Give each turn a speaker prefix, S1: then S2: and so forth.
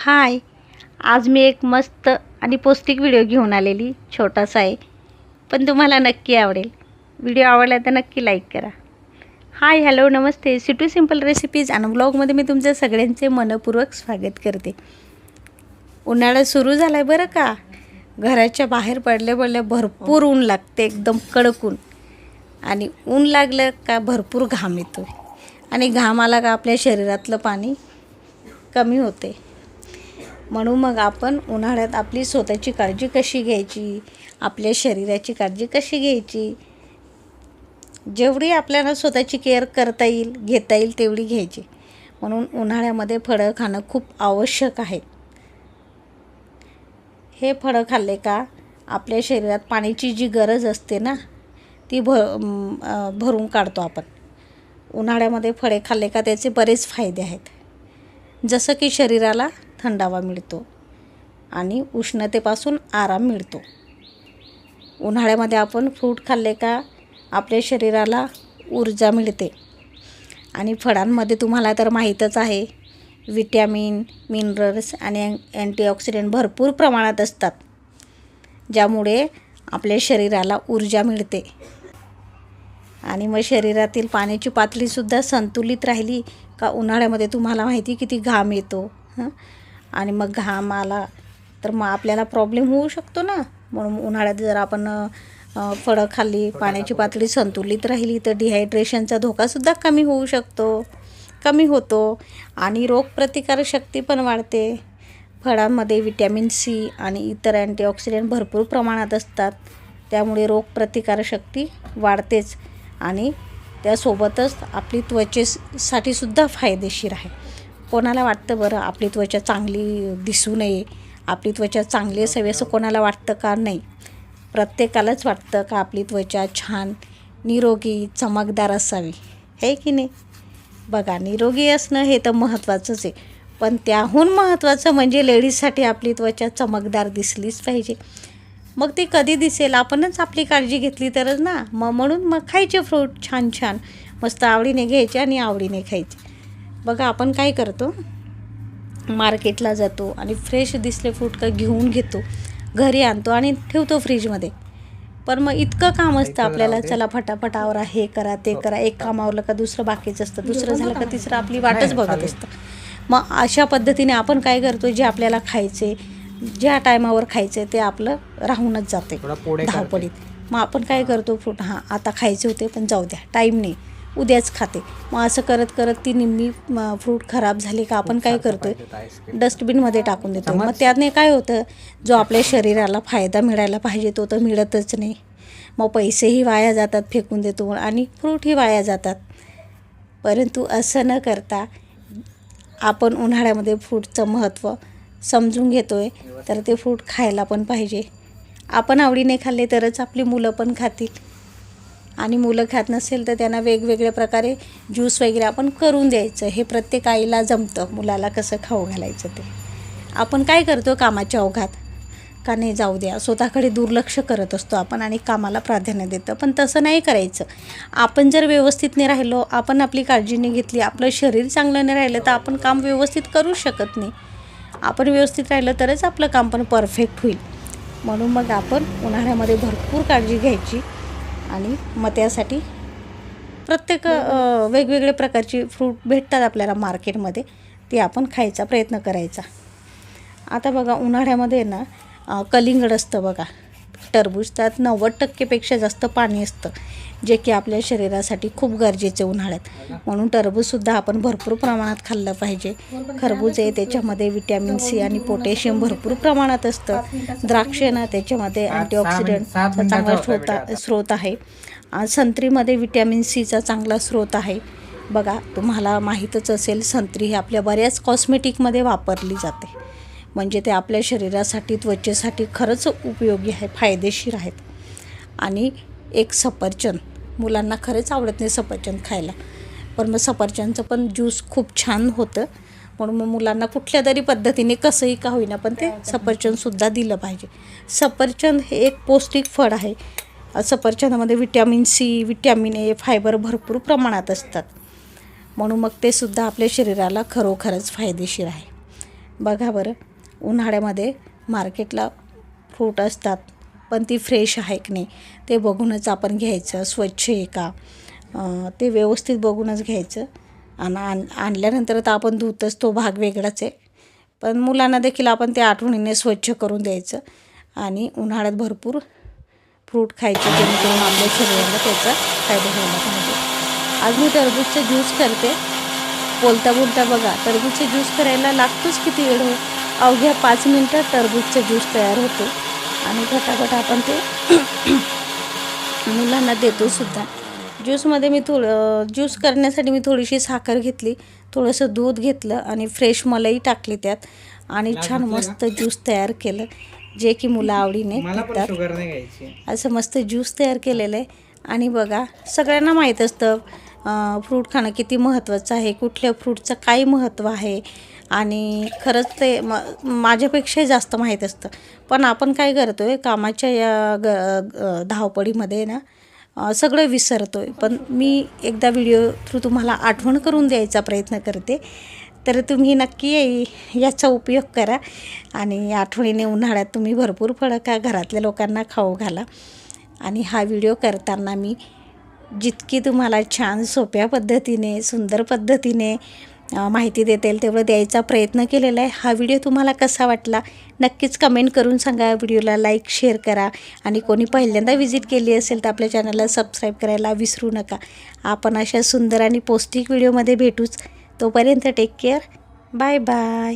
S1: हाय आज मी एक मस्त आणि पौष्टिक व्हिडिओ घेऊन आलेली छोटासा आहे पण तुम्हाला नक्की आवडेल. व्हिडिओ आवडला तर नक्की लाईक करा. हाय हॅलो नमस्ते. सिटू सिंपल रेसिपीज आणि ब्लॉगमध्ये मी तुमच्या सगळ्यांचे मनपूर्वक स्वागत करते. उन्हाळा सुरू झाला आहे बरं का? घराच्या बाहेर पडले पडले भरपूर ऊन लागते एकदम कडक ऊन आणि ऊन लागलं का भरपूर घाम येतो आणि घाम आला का आपल्या शरीरातलं पाणी कमी होते. म्हणून मग आपण उन्हाळ्यात आपली स्वतःची काळजी कशी घ्यायची? आपल्या शरीराची काळजी कशी घ्यायची? जेवढी आपल्याला स्वतःची केअर करता येईल घेता येईल तेवढी घ्यायची. म्हणून उन्हाळ्यामध्ये फळं खाणं खूप आवश्यक आहे. हे फळं खाल्ले का आपल्या शरीरात पाण्याची जी गरज असते ना ती भ भरून काढतो आपण. उन्हाळ्यामध्ये फळे खाल्ले का त्याचे बरेच फायदे आहेत. जसं की शरीराला थंडावा मिळतो आणि उष्णतेपासून आराम मिळतो. उन्हाळ्यामध्ये आपण फ्रूट खाल्ले का आपल्या शरीराला ऊर्जा मिळते. आणि फळांमध्ये तुम्हाला तर माहीतच आहे विटॅमिन मिनरल्स आणि अँटीऑक्सिडंट भरपूर प्रमाणात असतात ज्यामुळे आपल्या शरीराला ऊर्जा मिळते. आणि मग शरीरातील पाण्याची पातळीसुद्धा संतुलित राहिली का उन्हाळ्यामध्ये तुम्हाला माहिती किती घाम येतो हं? आणि मग घाम आला तर मग आपल्याला प्रॉब्लेम होऊ शकतो ना. म्हणून उन्हाळ्यात जर आपण फळं खाल्ली पाण्याची पातळी संतुलित राहिली तर डिहायड्रेशनचा धोकासुद्धा कमी होऊ शकतो कमी होतो. आणि रोगप्रतिकारक शक्ती पण वाढते. फळांमध्ये विटॅमिन सी आणि इतर अँटीऑक्सिडंट भरपूर प्रमाणात असतात. त्यामुळे रोगप्रतिकारक शक्ती वाढतेच आणि त्यासोबतच आपली त्वचेसाठी सुद्धा फायदेशीर आहे. कोणाला वाटतं बरं आपली त्वचा चांगली दिसू नये? आपली त्वचा चांगली असावी असं कोणाला वाटतं का? नाही. प्रत्येकालाच वाटतं का आपली त्वचा छान निरोगी चमकदार असावी. आहे की नाही? बघा निरोगी असणं हे तर महत्त्वाचंच आहे. पण त्याहून महत्त्वाचं म्हणजे लेडीजसाठी आपली त्वचा चमकदार दिसलीच पाहिजे. मग ती कधी दिसेल? आपणच आपली काळजी घेतली तरच ना. मग म्हणून मग खायचे फ्रूट छान छान मस्त आवडीने घ्यायचे आणि आवडीने खायचे. बघा आपण काय करतो? मार्केटला जातो आणि फ्रेश दिसले फ्रूट का घेऊन घेतो घरी आणतो आणि ठेवतो फ्रीजमध्ये. पण मग इतकं काम असतं आपल्याला चला फटाफट आवरा हे करा ते करा एक काम आवरलं का दुसरं बाकीचं असतं दुसरं झालं का तिसरं आपली वाटच बघत असतं. मग अशा पद्धतीने आपण काय करतो जे आपल्याला खायचे ज्या टायमावर खायचे ते आपलं राहूनच जाते. धावपडीत मग आपण काय करतो फ्रूट हां आता खायचे होते पण जाऊ द्या टाईम नाही. उद्याच खाते. मग असं करत करत ती निम्मी फ्रूट खराब झाली का आपण काय करतोय? डस्टबिनमध्ये टाकून देतो मग त्याने काय होतं? जो आपल्या शरीराला फायदा मिळायला पाहिजे तो तर मिळतच नाही. मग पैसेही वाया जातात फेकून देतो आणि फ्रूटही वाया जातात. परंतु असं न करता आपण उन्हाळ्यामध्ये फ्रूटचं महत्त्व समजून घेतो आहे तर ते फ्रूट खायला पण पाहिजे. आपण आवडीने खाल्ले तरच आपली मुलं पण खातील. आणि मुलं खात नसेल तर त्यांना वेगवेगळ्या प्रकारे ज्यूस वगैरे आपण करून द्यायचं. हे प्रत्येक आईला जमतं मुलाला कसं खाऊ घालायचं ते. आपण काय करतो कामाच्या अवघात का नाही जाऊ द्या. स्वतःकडे दुर्लक्ष करत असतो आपण आणि कामाला प्राधान्य देतं. पण तसं नाही करायचं. आपण जर व्यवस्थित नाही राहिलो आपण आपली काळजी नाही घेतली आपलं शरीर चांगलं नाही राहिलं तर आपण काम व्यवस्थित करू शकत नाही. आपण व्यवस्थित राहिलं तरच आपलं काम पण परफेक्ट होईल. म्हणून मग आपण उन्हाळ्यामध्ये भरपूर काळजी घ्यायची. आणि मग त्यासाठी प्रत्येक वेगवेगळे प्रकारची फ्रूट भेटतात आपल्याला मार्केटमध्ये. ते आपण खायचा प्रयत्न करायचा. आता बघा उन्हाळ्यामध्ये ना कलिंगड असतं बघा. टरबूज त्यात नव्वद टक्केपेक्षा जास्त पाणी असतं. जे की आपल्या शरीरासाठी खूप गरजेचे उन्हाळ्यात. म्हणून टरबूजसुद्धा आपण भरपूर प्रमाणात खाल्लं पाहिजे. खरबूज आहे त्याच्यामध्ये विटॅमिन सी आणि पोटॅशियम भरपूर प्रमाणात असतं. द्राक्ष ना त्याच्यामध्ये अँटीऑक्सिडंटचा चांगला स्रोत स्रोत आहे. संत्रीमध्ये विटॅमिन सीचा चांगला स्रोत आहे. बघा तुम्हाला माहीतच असेल संत्री ही आपल्या बऱ्याच कॉस्मेटिकमध्ये वापरली जाते. म्हणजे ते आपल्या शरीरासाठी त्वचेसाठी खरंच उपयोगी आहे फायदेशीर आहेत. आणि एक सफरचंद. मुलांना खरंच आवडत नाही सफरचंद खायला. पण मग सफरचंदचं पण ज्यूस खूप छान होतं. म्हणून मग मुलांना कुठल्या तरी पद्धतीने कसंही का होईना पण ते सफरचंदसुद्धा दिलं पाहिजे. सफरचंद हे एक पौष्टिक फळ आहे. सफरचंदामध्ये vitamin C vitamin A fibre भरपूर प्रमाणात असतात. म्हणून मग ते सुद्धा आपल्या शरीराला खरोखरच फायदेशीर आहे. बघा बरं उन्हाळ्यामध्ये मार्केटला फ्रूट असतात. पण ती फ्रेश आहे की नाही ते बघूनच आपण घ्यायचं स्वच्छ आहे का? ते व्यवस्थित बघूनच घ्यायचं. आणि आण आणल्यानंतर तर आपण धुतच तो भाग वेगळाच आहे. पण मुलांना देखील आपण ते आठवणीने स्वच्छ करून द्यायचं. आणि उन्हाळ्यात भरपूर फ्रूट खायचे जेणेकरून आपल्या शरीराला त्याचा फायदा व्हायला पाहिजे आज मी टरबूजचा ज्यूस करते. बोलता बोलता बघा टरबूजचा ज्यूस करायला लागतोच किती वेळ? हो अवघ्या पाच मिनटात टरबूजचा ज्यूस तयार होतो. आणि घटाघट आपण ते मुलांना देतो सुद्धा. ज्यूसमध्ये मी थोडं ज्यूस करण्यासाठी मी थोडीशी साखर घेतली थोडंसं दूध घेतलं आणि फ्रेश मलाई टाकली त्यात आणि छान मस्त ज्यूस तयार केलं जे की मुलं आवडीने पितात असं मस्त ज्यूस तयार केलेलं आहे. आणि बघा सगळ्यांना माहीत असतं फ्रूट खाणं किती महत्त्वाचं आहे? कुठल्या फ्रूटचं काय महत्त्व आहे? आणि खरंच ते म माझ्यापेक्षाही जास्त माहीत असतं. पण आपण काय करतो आहे कामाच्या या ग धावपळीमध्ये ना सगळं विसरतो आहे पण मी एकदा व्हिडिओ थ्रू तुम्हाला आठवण करून द्यायचा प्रयत्न करते. तर तुम्ही नक्की याचा उपयोग करा. आणि आठवणीने उन्हाळ्यात तुम्ही भरपूर फळं का घरातल्या लोकांना खाऊ घाला. आणि हा व्हिडिओ करताना मी जितकी तुम्हाला छान सोप्या पद्धतीने सुंदर पद्धतीने माहिती देता येईल तेवढं द्यायचा प्रयत्न केलेला आहे. हा व्हिडिओ तुम्हाला कसा वाटला? नक्कीच कमेंट करून सांगा. व्हिडिओला लाईक शेअर करा. आणि कोणी पहिल्यांदा व्हिजिट केली असेल तर आपल्या चॅनलला सबस्क्राईब करायला विसरू नका. आपण अशा सुंदर आणि पौष्टिक व्हिडिओमध्ये भेटूच. तोपर्यंत टेक केअर बाय बाय